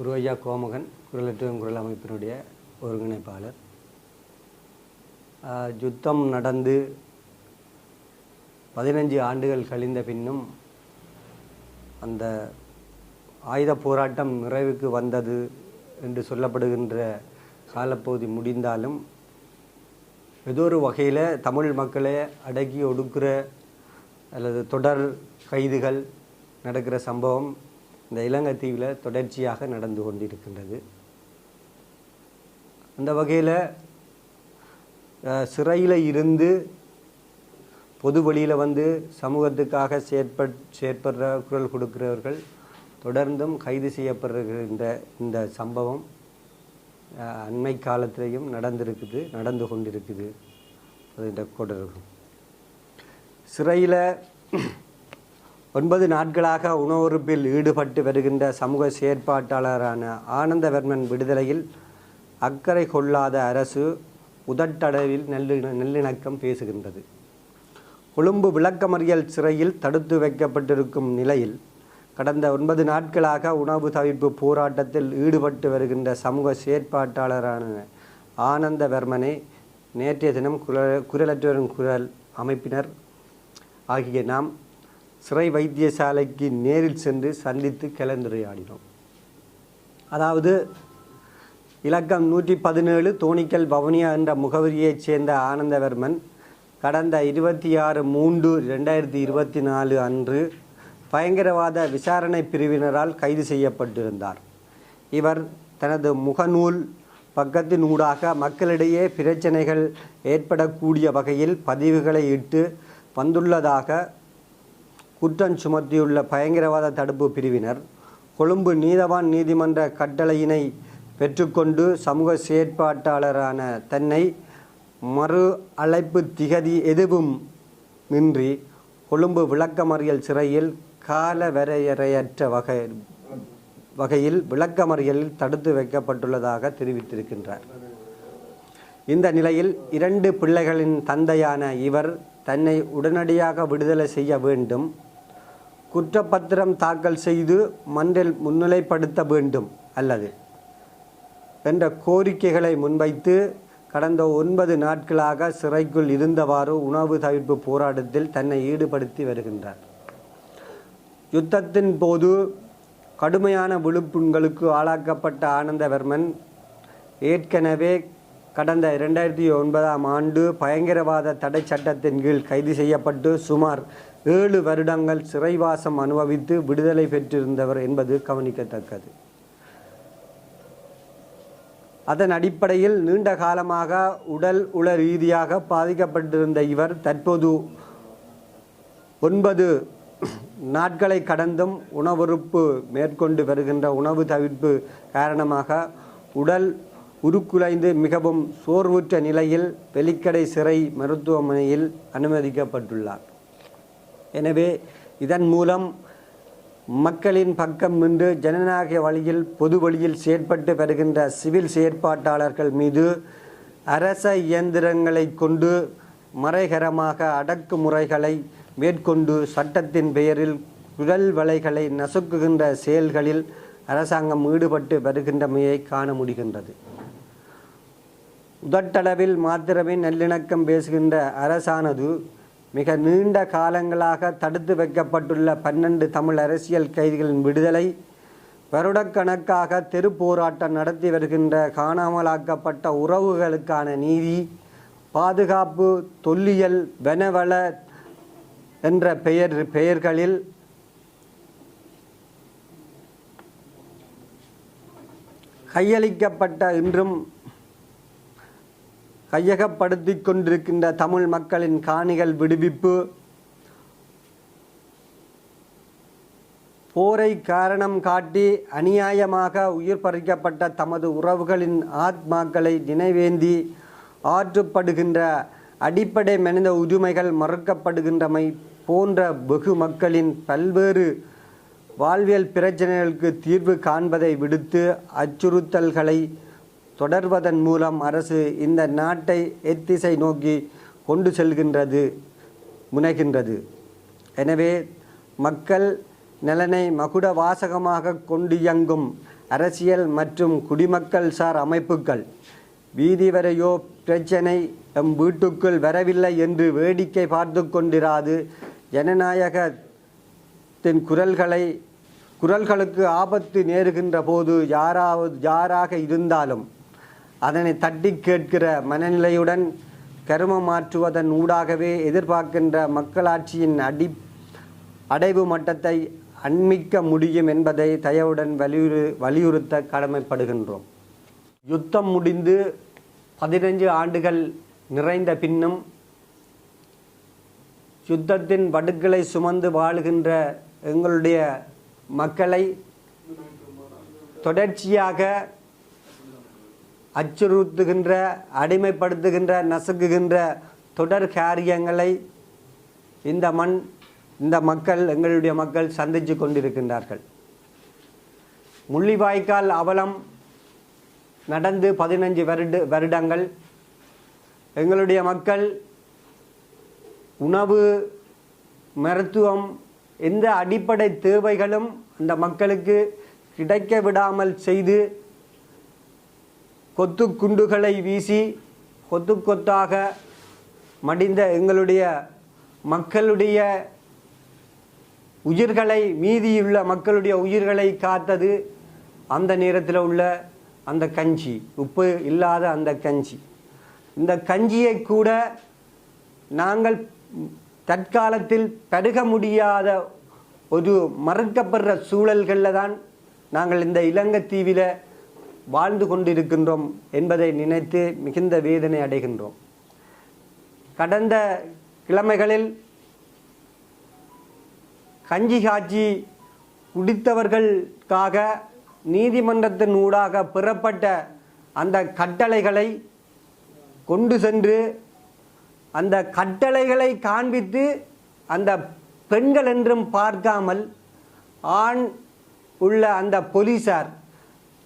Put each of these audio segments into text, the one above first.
குருவையா கோமகன் குரலற்றவன் குரல் அமைப்பினுடைய ஒருங்கிணைப்பாளர். யுத்தம் நடந்து பதினஞ்சு ஆண்டுகள் கழிந்த பின்னும் அந்த ஆயுத போராட்டம் நிறைவுக்கு வந்தது என்று சொல்லப்படுகின்ற காலப்பகுதி முடிந்தாலும் ஏதோ ஒரு வகையில் தமிழ் மக்களை அடக்கி ஒடுக்கிற அல்லது தொடர் கைதுகள் நடக்கிற சம்பவம் இந்த இலங்கை தீவில் தொடர்ச்சியாக நடந்து கொண்டிருக்கின்றது. அந்த வகையில் சிறையில் இருந்து பொது வழியில் வந்து சமூகத்துக்காக செயற்பட் செயற்படுற குரல் கொடுக்கிறவர்கள் தொடர்ந்தும் கைது செய்யப்படுகின்ற இந்த சம்பவம் அண்மை காலத்திலையும் நடந்திருக்குது நடந்து கொண்டிருக்குது. இந்த கொடர்கள். சிறையில் ஒன்பது நாட்களாக உணவுறுப்பில் ஈடுபட்டு வருகின்ற சமூக செயற்பாட்டாளரான ஆனந்தவர்மன் விடுதலையில் அக்கறை கொள்ளாத அரசு உதட்டளவில் நல்லி நல்லிணக்கம் பேசுகின்றது. கொழும்பு விளக்கமறியல் சிறையில் தடுத்து வைக்கப்பட்டிருக்கும் நிலையில் கடந்த ஒன்பது நாட்களாக உணவு தவிர்ப்பு போராட்டத்தில் ஈடுபட்டு வருகின்ற சமூக செயற்பாட்டாளரான ஆனந்தவர்மனை நேற்றைய தினம் குரல் குரலற்றவரின் குரல் அமைப்பினர் ஆகிய நாம் சிறை வைத்தியசாலைக்கு நேரில் சென்று சந்தித்து கலந்துரையாடினோம். அதாவது இலக்கம் நூற்றி பதினேழு தோணிக்கல் பவனியா என்ற முகவரியைச் சேர்ந்த ஆனந்தவர்மன் கடந்த இருபத்தி ஆறு மூன்று ரெண்டாயிரத்தி இருபத்தி நாலு அன்று பயங்கரவாத விசாரணை பிரிவினரால் கைது செய்யப்பட்டிருந்தார். இவர் தனது முகநூல் பக்கத்தின் ஊடாக மக்களிடையே பிரச்சனைகள் ஏற்படக்கூடிய வகையில் பதிவுகளை இட்டு வந்துள்ளதாக குற்றம் சுமத்தியுள்ள பயங்கரவாத தடுப்பு பிரிவினர் கொழும்பு நீதவான் நீதிமன்ற கட்டளையினை பெற்றுக்கொண்டு சமூக செயற்பாட்டாளரான தன்னை மறு அழைப்பு திகதி எதுவும் இன்றி கொழும்பு விளக்கமறியல் சிறையில் கால வரையறையற்ற வகை வகையில் விளக்கமறியலில் தடுத்து வைக்கப்பட்டுள்ளதாக தெரிவித்திருக்கின்றார். இந்த நிலையில் இரண்டு பிள்ளைகளின் தந்தையான இவர் தன்னை உடனடியாக விடுதலை செய்ய வேண்டும். குற்றப்பத்திரம் தாக்கல் செய்து மன்றில் முன்னிலைப்படுத்த வேண்டும் அல்லது என்ற கோரிக்கைகளை முன்வைத்து கடந்த ஒன்பது நாட்களாக சிறைக்குள் இருந்தவாறு உணவு தவிர்ப்பு போராட்டத்தில் தன்னை ஈடுபடுத்தி வருகின்றார். யுத்தத்தின் போது கடுமையான விழுப்புண்களுக்கு ஆளாக்கப்பட்ட ஆனந்தவர்மன் ஏற்கனவே கடந்த இரண்டாயிரத்தி ஒன்பதாம் ஆண்டு பயங்கரவாத தடை சட்டத்தின் கீழ் கைது செய்யப்பட்டு சுமார் ஏழு வருடங்கள் சிறைவாசம் அனுபவித்து விடுதலை பெற்றிருந்தவர் என்பது கவனிக்கத்தக்கது. அதன் அடிப்படையில் நீண்ட காலமாக உடல் உள ரீதியாக பாதிக்கப்பட்டிருந்த இவர் தற்போது ஒன்பது நாட்களை கடந்தும் உணவுறுப்பு மேற்கொண்டு வருகின்ற உணவு தவிர்ப்பு காரணமாக உடல் உருக்குலைந்து மிகவும் சோர்வுற்ற நிலையில் வெலிக்கடை சிறை மருத்துவமனையில் அனுமதிக்கப்பட்டுள்ளார். எனவே இதன் மூலம் மக்களின் பக்கம் நின்று ஜனநாயக வழியில் பொது வழியில் செயற்பட்டு வருகின்ற சிவில் செயற்பாட்டாளர்கள் மீது அரச இயந்திரங்களை கொண்டு மறைகரமாக அடக்குமுறைகளை மேற்கொண்டு சட்டத்தின் பெயரில் குழல் வலைகளை நசுக்குகின்ற செயல்களில் அரசாங்கம் ஈடுபட்டு வருகின்றமையை காண முடிகின்றது. உதட்டளவில் மாத்திரமே நல்லிணக்கம் பேசுகின்ற அரசானது மிக நீண்ட காலங்களாக தடுத்து வைக்கப்பட்டுள்ள பன்னெண்டு தமிழ் அரசியல் கைதிகளின் விடுதலை வருடக்கணக்காக தெரு போராட்டம் நடத்தி வருகின்ற காணாமலாக்கப்பட்ட உறவுகளுக்கான நீதி பாதுகாப்பு தொல்லியல் வனவள என்ற பெயர் பெயர்களில் கையளிக்கப்பட்ட இன்றும் கையகப்படுத்தி கொண்டிருக்கின்ற தமிழ் மக்களின் காணிகள் விடுவிப்பு. போரை காரணம் காட்டி அநியாயமாக உயிர் பறிக்கப்பட்ட தமது உறவுகளின் ஆத்மாக்களை நினைவேந்தி ஆற்றுப்படுகின்ற அடிப்படை மனித உரிமைகள் மறுக்கப்படுகின்றமை போன்ற வெகு மக்களின் பல்வேறு வாழ்வியல் பிரச்சனைகளுக்கு தீர்வு காண்பதை விடுத்து அச்சுறுத்தல்களை தொடர்வதன் மூலம் அரசு இந்த நாட்டை எத்திசை நோக்கி கொண்டு செல்கின்றது முனைகின்றது. எனவே மக்கள் நலனை மகுட வாசகமாக கொண்டு இயங்கும் அரசியல் மற்றும் குடிமக்கள் சார் அமைப்புகள் வீதி வரையோ பிரச்சனை எம் வீட்டுக்குள் வரவில்லை என்று வேடிக்கை பார்த்து கொண்டிராது ஜனநாயகத்தின் குரல்களை குரல்களுக்கு ஆபத்து நேருகின்ற போது யாராவது யாராக இருந்தாலும் அதனை தட்டி கேட்கிற மனநிலையுடன் கருமம் மாற்றுவதன் ஊடாகவே எதிர்பார்க்கின்ற மக்களாட்சியின் அடி அடைவு மட்டத்தை அண்மிக்க முடியும் என்பதை தயவுடன் வலியுறு வலியுறுத்த கடமைப்படுகின்றோம். யுத்தம் முடிந்து பதினைஞ்சு ஆண்டுகள் நிறைந்த பின்னும் யுத்தத்தின் வடுக்களை சுமந்து வாழுகின்ற எங்களுடைய மக்களை தொடர்ச்சியாக அச்சுறுத்துகின்ற அடிமைப்படுத்துகின்ற நசுக்குகின்ற தொடர் காரியங்களை இந்த மண் இந்த மக்கள் எங்களுடைய மக்கள் சந்தித்து கொண்டிருக்கின்றார்கள். முள்ளிவாய்க்கால் அவலம் நடந்து பதினஞ்சு வருட வருடங்கள். எங்களுடைய மக்கள் உணவு மருத்துவம் எந்த அடிப்படை தேவைகளும் அந்த மக்களுக்கு கிடைக்க விடாமல் செய்து கொத்து குண்டுகளை வீசி கொத்து கொத்தாக மடிந்த எங்களுடைய மக்களுடைய உயிர்களை மீதியுள்ள மக்களுடைய உயிர்களை காத்தது அந்த நேரத்தில் உள்ள அந்த கஞ்சி. உப்பு இல்லாத அந்த கஞ்சி. இந்த கஞ்சியை கூட நாங்கள் தற்காலத்தில் தடுக முடியாத ஒரு மறுக்கப்படுற சூழல்களில் தான் நாங்கள் இந்த இலங்கை இலங்கைத்தீவில் வாழ்ந்து கொண்டிருக்கின்றோம் என்பதை நினைத்து மிகுந்த வேதனை அடைகின்றோம். கடந்த கிழமைகளில் கஞ்சி காட்சி குடித்தவர்களுக்காக நீதிமன்றத்தின் ஊடாக பெறப்பட்ட அந்த கட்டளைகளை கொண்டு சென்று அந்த கட்டளைகளை காண்பித்து அந்த பெண்கள் என்றும் பார்க்காமல் ஆண் உள்ள அந்த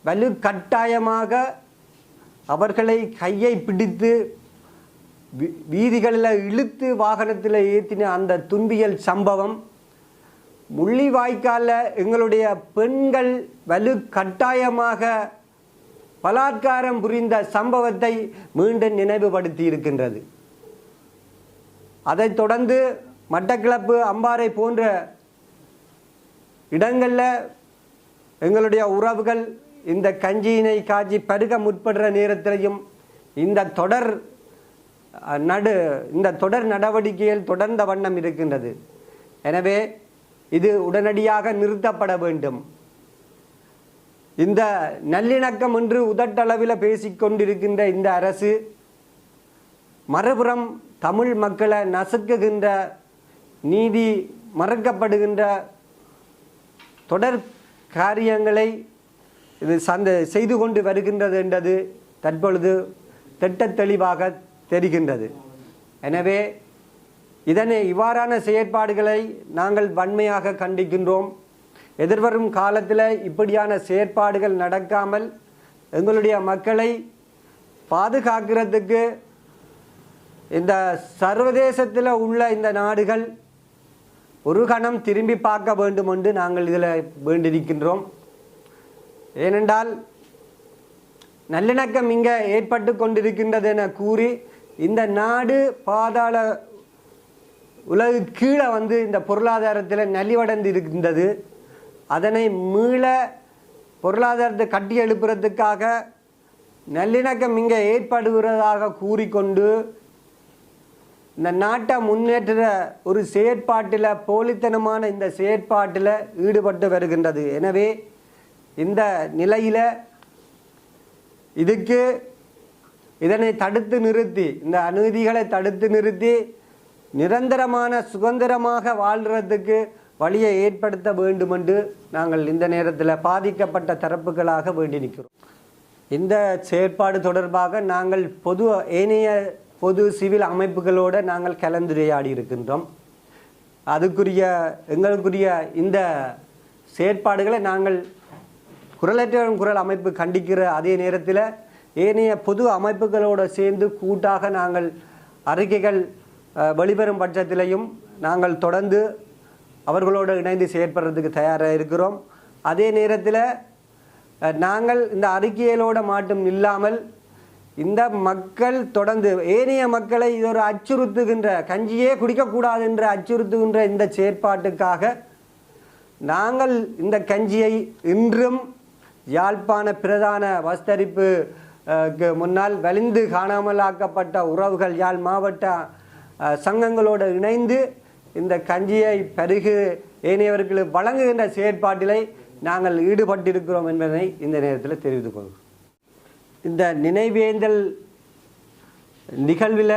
வலு வலுக்கட்டாயமாக அவர்களை கையை பிடித்து வீ- வீதிகளில் இழுத்து வாகனத்தில் ஏற்றின அந்த துன்பியல் சம்பவம் முள்ளிவாய்க்காலில் எங்களுடைய பெண்கள் வலுக்கட்டாயமாக பலாத்காரம் புரிந்த சம்பவத்தை மீண்டும் நினைவுபடுத்தி இருக்கின்றது அதைத் தொடர்ந்து மட்டக்கிளப்பு அம்பாறை போன்ற இடங்களில் எங்களுடைய உறவுகள் இந்த கஞ்சியினை காய்ச்சி பருக முற்படுற நேரத்திலையும் இந்த தொடர் நடு இந்த தொடர் நடவடிக்கைகள் தொடர்ந்த வண்ணம் இருக்கின்றது. எனவே இது உடனடியாக நிறுத்தப்பட வேண்டும். இந்த நல்லிணக்கம் என்று உதட்டளவில் பேசிக்கொண்டிருக்கின்ற இந்த அரசு மறுபுறம் தமிழ் மக்களை நசுக்குகின்ற நீதி மறக்கப்படுகின்ற தொடர் காரியங்களை இது சந்த செய்து கொண்டு வருகின்றது என்றது தற்பொழுது திட்ட தெளிவாக தெரிகின்றது. எனவே இதனை இவ்வாறான செயற்பாடுகளை நாங்கள் வன்மையாக கண்டிக்கின்றோம். எதிர்வரும் காலத்தில் இப்படியான செயற்பாடுகள் நடக்காமல் எங்களுடைய மக்களை பாதுகாக்கிறதுக்கு இந்த சர்வதேசத்தில் உள்ள இந்த நாடுகள் ஒரு கணம் திரும்பி பார்க்க வேண்டும் என்று நாங்கள் இதில் வேண்டியிருக்கின்றோம். ஏனென்றால் நல்லிணக்கம் இங்கே ஏற்பட்டு கொண்டிருக்கின்றது என கூறி இந்த நாடு பாதாள உலகு கீழே வந்து இந்த பொருளாதாரத்தில் நலிவடைந்து இருக்கின்றது அதனை மீள பொருளாதாரத்தை கட்டி எழுப்புறதுக்காக நல்லிணக்கம் இங்கே ஏற்படுகிறதாக கூறிக்கொண்டு இந்த நாட்டை முன்னேற்ற ஒரு செயற்பாட்டில் போலித்தனமான இந்த செயற்பாட்டில் ஈடுபட்டு வருகின்றது. எனவே இந்த நிலையில் இதுக்கு இதனை தடுத்து நிறுத்தி இந்த அநீதிகளை தடுத்து நிறுத்தி நிரந்தரமான சுதந்திரமாக வாழ்கிறதுக்கு வழியை ஏற்படுத்த வேண்டும் என்று நாங்கள் இந்த நேரத்தில் பாதிக்கப்பட்ட தரப்புகளாக வேண்டி நிற்கிறோம். இந்த செயற்பாடு தொடர்பாக நாங்கள் பொது ஏனைய பொது சிவில் அமைப்புகளோடு நாங்கள் கலந்துரையாடி இருக்கின்றோம். அதுக்குரிய எங்களுக்குரிய இந்த செயற்பாடுகளை நாங்கள் குரலற்றவன் குரல் அமைப்பு கண்டிக்கிற அதே நேரத்தில் ஏனைய பொது அமைப்புகளோடு சேர்ந்து கூட்டாக நாங்கள் அறிக்கைகள் வெளிபெறும் வெளிவரும் பட்சத்திலையும் நாங்கள் தொடர்ந்து அவர்களோடு இணைந்து செயற்படுறதுக்கு தயாராக இருக்கிறோம். அதே நேரத்தில் நாங்கள் இந்த அறிக்கைகளோட மாட்டும் இல்லாமல் இந்த மக்கள் தொடர்ந்து ஏனைய மக்களை இது ஒரு அச்சுறுத்துகின்ற கஞ்சியே குடிக்கக்கூடாது என்று அச்சுறுத்துகின்ற இந்த செயற்பாட்டுக்காக நாங்கள் இந்த கஞ்சியை இன்றும் யாழ்ப்பாண பிரதான வஸ்தரிப்பு முன்னால் வலிந்து காணாமலாக்கப்பட்ட உறவுகள் யாழ் மாவட்ட சங்கங்களோடு இணைந்து இந்த கஞ்சியை பருகு ஏனையவர்களுக்கு வழங்குகின்ற செயற்பாட்டிலை நாங்கள் ஈடுபட்டிருக்கிறோம் என்பதை இந்த நேரத்தில் தெரிவித்துக் கொள்கிறோம் இந்த நினைவேந்தல் நிகழ்வில்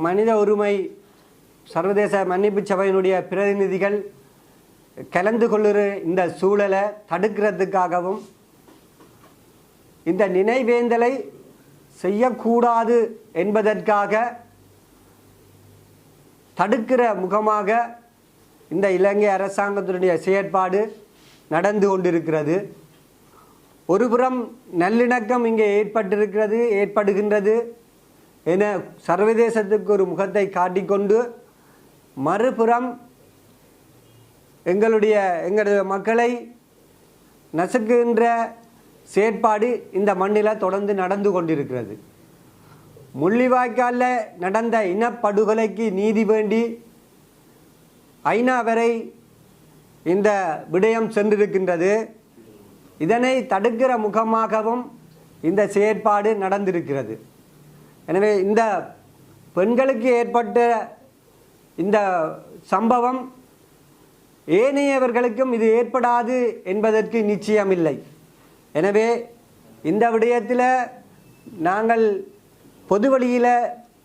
மனித உரிமை சர்வதேச மன்னிப்பு சபையினுடைய பிரதிநிதிகள் கலந்து கொள்ளுற இந்த சூழலை தடுக்கிறதுக்காகவும் இந்த நினைவேந்தலை செய்யக்கூடாது என்பதற்காக தடுக்கிற முகமாக இந்த இலங்கை அரசாங்கத்தினுடைய செயற்பாடு நடந்து கொண்டிருக்கிறது. ஒருபுறம் நல்லிணக்கம் இங்கே ஏற்பட்டிருக்கிறது ஏற்படுகின்றது என சர்வதேசத்துக்கு ஒரு முகத்தை காட்டிக்கொண்டு மறுபுறம் எங்களுடைய எங்களுடைய மக்களை நசுக்குகின்ற செயற்பாடு இந்த மண்ணில் தொடர்ந்து நடந்து கொண்டிருக்கிறது. முள்ளிவாய்க்காலில் நடந்த இனப்படுகொலைக்கு நீதி வேண்டி ஐநா வரை இந்த விடயம் சென்றிருக்கின்றது. இதனை தடுக்கிற முகமாகவும் இந்த செயற்பாடு நடந்திருக்கிறது. எனவே இந்த பெண்களுக்கு ஏற்பட்ட இந்த சம்பவம் ஏனையவர்களுக்கும் இது ஏற்படாது என்பதற்கு நிச்சயமில்லை. எனவே இந்த விடயத்தில் நாங்கள் பொது வழியில்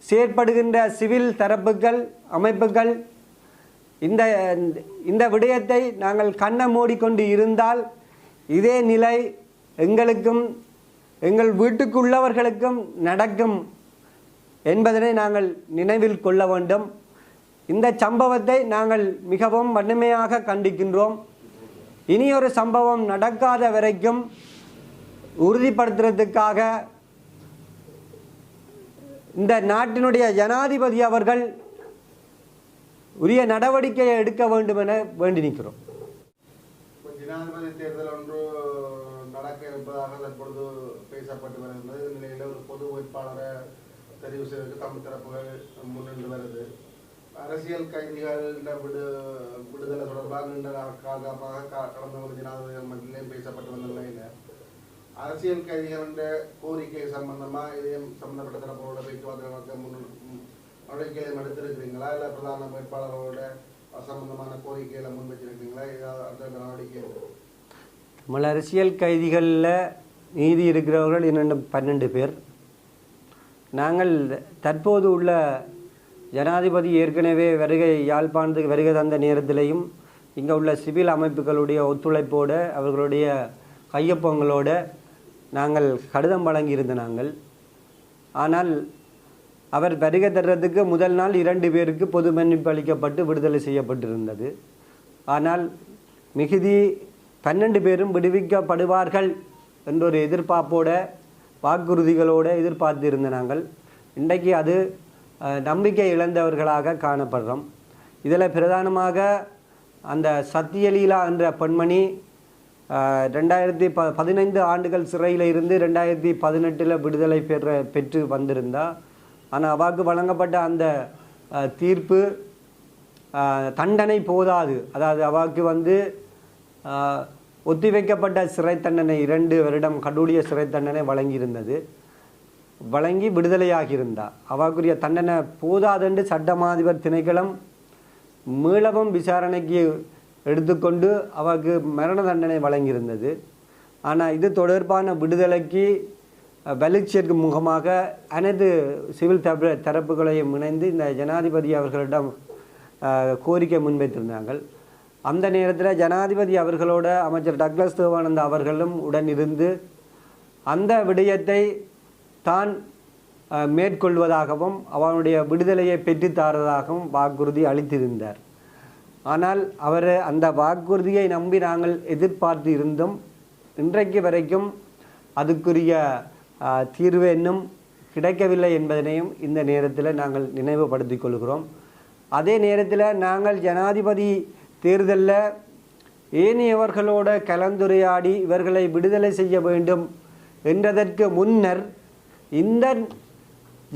செயற்படுகின்ற சிவில் தரப்புகள் அமைப்புகள் இந்த இந்த விடயத்தை நாங்கள் கண்ணை மூடிக்கொண்டு இருந்தால் இதே நிலை எங்களுக்கும் எங்கள் வீட்டுக்குள்ளவர்களுக்கும் நடக்கும் என்பதனை நாங்கள் நினைவில் கொள்ள வேண்டும். இந்த சம்பவத்தை நாங்கள் மிகவும் வன்மையாக கண்டிக்கின்றோம். இனியொரு சம்பவம் நடக்காத வரைக்கும் உறுதிப்படுத்துறதுக்காக இந்த நாட்டினுடைய ஜனாதிபதி அவர்கள் உரிய நடவடிக்கையை எடுக்க வேண்டும் என வேண்டி நிற்கிறோம். ஜனாதிபதி தேர்தல் ஒன்று நடக்க இருப்பதாக தற்பொழுது பேசப்பட்டு வருகிறது இந்த நிலையில ஒரு பொது வேட்பாளரை தெரிவு செய்வதற்கு தமிழ் தரப்புகள் முன்னின்று வருது. அரசியல் கைதிகள் விடு விடுதலை தொடர்பாக நீண்ட காலமாக கடந்த ஒரு ஜனாதிபதிகள் மத்தியிலே பேசப்பட்டு வந்த நிலையில் அரசியல் கைதிகளின் கோரிக்கை சம்பந்தமா இதையும் சம்பந்தப்பட்ட தரப்போட பேச்சுவார்த்தை நடத்த முன் நடவடிக்கைகளை எடுத்திருக்கிறீங்களா? இல்லை பிரதான வேட்பாளர்களோட சம்பந்தமான கோரிக்கைகளை முன் வச்சிருக்கீங்களா? ஏதாவது அடுத்த நடவடிக்கை நம்மள அரசியல் கைதிகளில் நீதி இருக்கிறவர்கள் இன்னும் பன்னெண்டு பேர். நாங்கள் தற்போது உள்ள ஜனாதிபதி ஏற்கனவே வருகை யாழ்ப்பாணத்துக்கு வருகை தந்த நேரத்திலையும் இங்கே உள்ள சிவில் அமைப்புகளுடைய ஒத்துழைப்போடு அவர்களுடைய கையொப்பங்களோட நாங்கள் கடிதம் வழங்கியிருந்த நாங்கள். ஆனால் அவர் வருகை தர்றதுக்கு முதல் நாள் இரண்டு பேருக்கு பொது மன்னிப்பு அளிக்கப்பட்டு விடுதலை செய்யப்பட்டிருந்தது. ஆனால் மிகுதி பன்னெண்டு பேரும் விடுவிக்கப்படுவார்கள் என்ற ஒரு எதிர்பார்ப்போட வாக்குறுதிகளோடு எதிர்பார்த்து இருந்த நாங்கள். இன்றைக்கு அது நம்பிக்கை இழந்தவர்களாக காணப்படுறோம். இதில் பிரதானமாக அந்த சத்தியலீலா என்ற பெண்மணி ரெண்டாயிரத்தி ப பதினைந்து ஆண்டுகள் சிறையில் இருந்து ரெண்டாயிரத்தி பதினெட்டில் விடுதலை பெற பெற்று வந்திருந்தா. ஆனால் அவாக்கு வழங்கப்பட்ட அந்த தீர்ப்பு தண்டனை போதாது. அதாவது அவாக்கு வந்து ஒத்திவைக்கப்பட்ட சிறை தண்டனை இரண்டு வருடம் கடூழிய சிறை தண்டனை வழங்கியிருந்தது. வழங்கி விடுதலையாகியிருந்தா. அவாக்குரிய தண்டனை போதாதென்று சட்டமாதிபர் திணைக்களம் மீளவும் விசாரணைக்கு எடுத்துக்கொண்டு அவருக்கு மரண தண்டனை வழங்கியிருந்தது. ஆனால் இது தொடர்பான விடுதலைக்கு வலிச்சிற்கு முகமாக அனைத்து சிவில் தரப்பு தரப்புகளையும் இணைந்து இந்த ஜனாதிபதி அவர்களிடம் கோரிக்கை முன்வைத்திருந்தார்கள். அந்த நேரத்தில் ஜனாதிபதி அவர்களோட அமைச்சர் டக்ளஸ் தேவானந்தா அவர்களும் உடன் இருந்து அந்த விடயத்தை தான் மேற்கொள்வதாகவும் அவனுடைய விடுதலையை பெற்றுத்தாரதாகவும் வாக்குறுதி அளித்திருந்தார். ஆனால் அவர் அந்த வாக்குறுதியை நம்பி நாங்கள் எதிர்பார்த்து இருந்தும். இன்றைக்கு வரைக்கும் அதுக்குரிய தீர்வு இன்னும் கிடைக்கவில்லை என்பதனையும் இந்த நேரத்தில் நாங்கள் நினைவுபடுத்திக் கொள்கிறோம். அதே நேரத்தில் நாங்கள் ஜனாதிபதி தேர்தலில் ஏனையவர்களோடு கலந்துரையாடி இவர்களை விடுதலை செய்ய வேண்டும் என்றதற்கு முன்னர் இந்த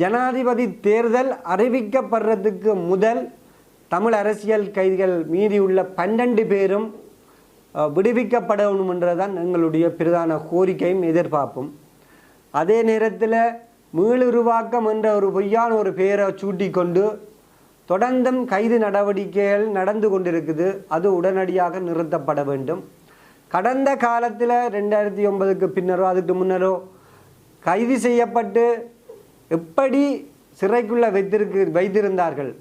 ஜனாதிபதி தேர்தல் அறிவிக்கப்படுறதுக்கு முதல் தமிழ் அரசியல் கைதிகள் மீதியுள்ள பன்னெண்டு பேரும் விடுவிக்கப்படணுமென்றதான் எங்களுடைய பிரதான கோரிக்கையும் எதிர்பார்ப்பும். அதே நேரத்தில் மீளுருவாக்கம் என்ற ஒரு பொய்யான ஒரு பெயரை சூட்டிக்கொண்டு தொடர்ந்தும் கைது நடவடிக்கைகள் நடந்து கொண்டிருக்குது. அது உடனடியாக நிறுத்தப்பட வேண்டும். கடந்த காலத்தில் ரெண்டாயிரத்தி ஒன்பதுக்கு பின்னரோ அதுக்கு முன்னரோ கைது செய்யப்பட்டு எப்படி சிறைக்குள்ளே வைத்திருக்கு வைத்திருந்தார்கள்?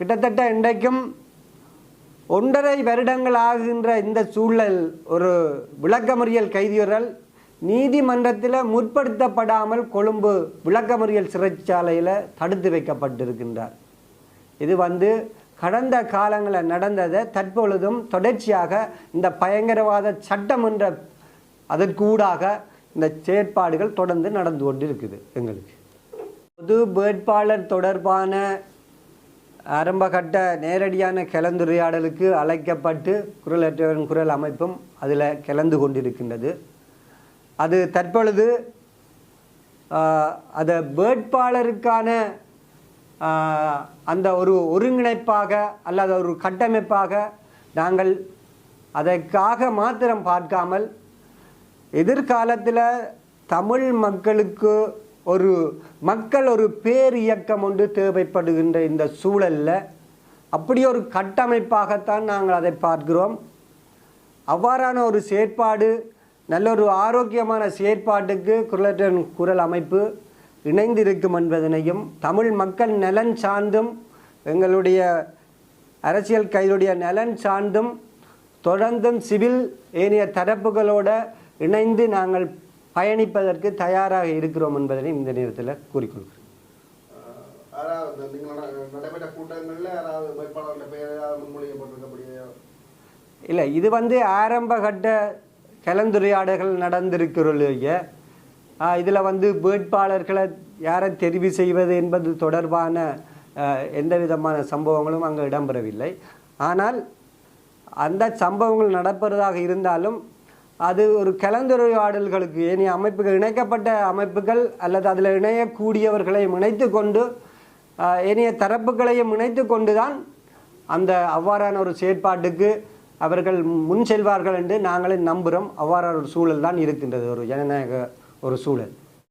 கிட்டத்தட்ட இன்றைக்கும் ஒன்றரை வருடங்கள் ஆகின்ற இந்த சூழல் ஒரு விளக்கமறியல் கைதியர்கள் நீதிமன்றத்தில் முற்படுத்தப்படாமல் கொழும்பு விளக்கமறியல் சிறைச்சாலையில் தடுத்து வைக்கப்பட்டிருக்கின்றார். இது வந்து கடந்த காலங்களில் நடந்ததை தற்பொழுதும் தொடர்ச்சியாக இந்த பயங்கரவாத சட்டம் என்ற அதற்கூடாக இந்த செயற்பாடுகள் தொடர்ந்து நடந்து கொண்டு இருக்குது எங்களுக்கு. பொது வேட்பாளர் தொடர்பான ஆரம்பகட்ட நேரடியான கலந்துரையாடலுக்கு அழைக்கப்பட்டு குரலற்றவரின் குரல் அமைப்பும் அதில் கலந்து கொண்டிருக்கின்றது. அது தற்பொழுது அதை அந்த வேட்பாளருக்கான அந்த ஒரு ஒருங்கிணைப்பாக அல்லது ஒரு கட்டமைப்பாக நாங்கள் அதற்காக மாத்திரம் பார்க்காமல் எதிர்காலத்தில் தமிழ் மக்களுக்கு ஒரு மக்கள் ஒரு பேர் இயக்கம் ஒன்று தேவைப்படுகின்ற இந்த சூழலில் அப்படி ஒரு கட்டமைப்பாகத்தான் நாங்கள் அதை பார்க்கிறோம். அவ்வாறான ஒரு செயற்பாடு நல்ல ஒரு ஆரோக்கியமான செயற்பாட்டுக்கு குரலற்றன் குரல் அமைப்பு இணைந்திருக்கும் என்பதனையும் தமிழ் மக்கள் நலன் சார்ந்தும் எங்களுடைய அரசியல் கைதுடைய நலன் சார்ந்தும் தொடர்ந்தும் சிவில் ஏனைய தரப்புகளோட இணைந்து நாங்கள் பயணிப்பதற்கு தயாராக இருக்கிறோம் என்பதனை இந்த நேரத்தில் கூறிக்கொள்கிறேன். முன்மொழியப்பட்டிருக்கக்கூடிய இல்லை இது வந்து ஆரம்பகட்ட கலந்துரையாடல்கள் நடந்திருக்கிறொழிய இதில் வந்து வேட்பாளர்களை யாரை தெரிவு செய்வது என்பது தொடர்பான எந்த விதமான சம்பவங்களும் அங்கே இடம்பெறவில்லை. ஆனால் அந்த சம்பவங்கள் நடப்பதாக இருந்தாலும் அது ஒரு கலந்துரையாடல்களுக்கு ஏனைய அமைப்புகள் இணைக்கப்பட்ட அமைப்புகள் அல்லது அதில் இணையக்கூடியவர்களையும் இணைத்து கொண்டு ஏனைய தரப்புகளையும் இணைத்து கொண்டு தான் அந்த அவ்வாறான ஒரு செயற்பாட்டுக்கு அவர்கள் முன் செல்வார்கள் என்று நாங்களே நம்புகிறோம் அவ்வாறான ஒரு சூழல் தான் இருக்கின்றது. ஒரு ஜனநாயக ஒரு சூழல்.